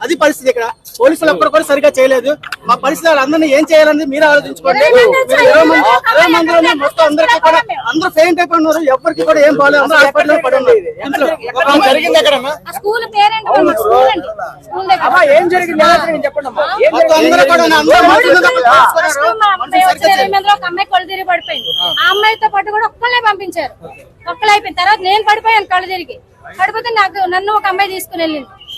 అది పరిస్థితి ఇక్కడ. పోలీసులు ఎప్పుడు కూడా సరిగా చేయలేదు. మా పరిస్థితి వాళ్ళందరినీ ఏం చేయాలని మీరు ఆలోచించుకోండి ఇరవై మొత్తం అందరికీ కూడా అందరూ ఫెయింట్ అయిపోయి ఉన్నారు ఎవరికి కూడా ఏం బాగాలేదు అందరూ హాస్పిటల్ పడి ఉన్నారు. ఏం జరిగింది అందరూ కూడా సరిగ్గా పడిపోయింది. ఆ అమ్మాయితో పాటు కూడా ఒక్కళ్ళే పంపించారు. ఒక్కళ్ళు అయిపోయిన తర్వాత నేను పడిపోయాను కళ్ళు తిరిగి. పడిపోతే నాకు నన్ను ఒక అమ్మాయి తీసుకుని వెళ్ళింది.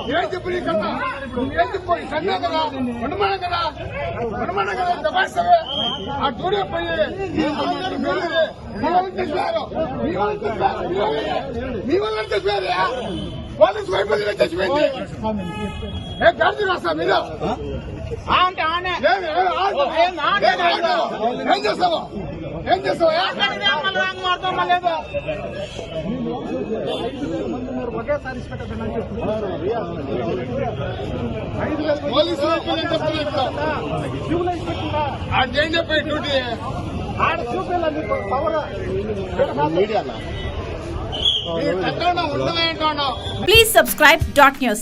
ఇది ఓకే డన్. ఏం చెప్పు నీ కన్నా? ఏం చెప్పు? ఈ సన్నా కదా? ఉండమనం కదా? ఉండమనం కదా? ఇంత భాషవే? ఆ దూరే పోయి, మీ వాళ్ళందరూ పోయి, మీ వాళ్ళని తెచ్చిపోయారు. మీ వాళ్ళని తెచ్చిపోయారు. మీ వాళ్ళని- మీ వాళ్ళని తెచ్చిపోయారు. పోలీసు వైపు తెచ్చిపోయింది ఏ గాడి రాస్తా మీరు ఏం- ఏం ఆడు? ఏం ఐదు వేల మంది మీరు ఒకేసారి పోలీసు వైపు చెప్తున్నారు ఆ మీడియా ఉండదు ఏంటో Please subscribe dot news.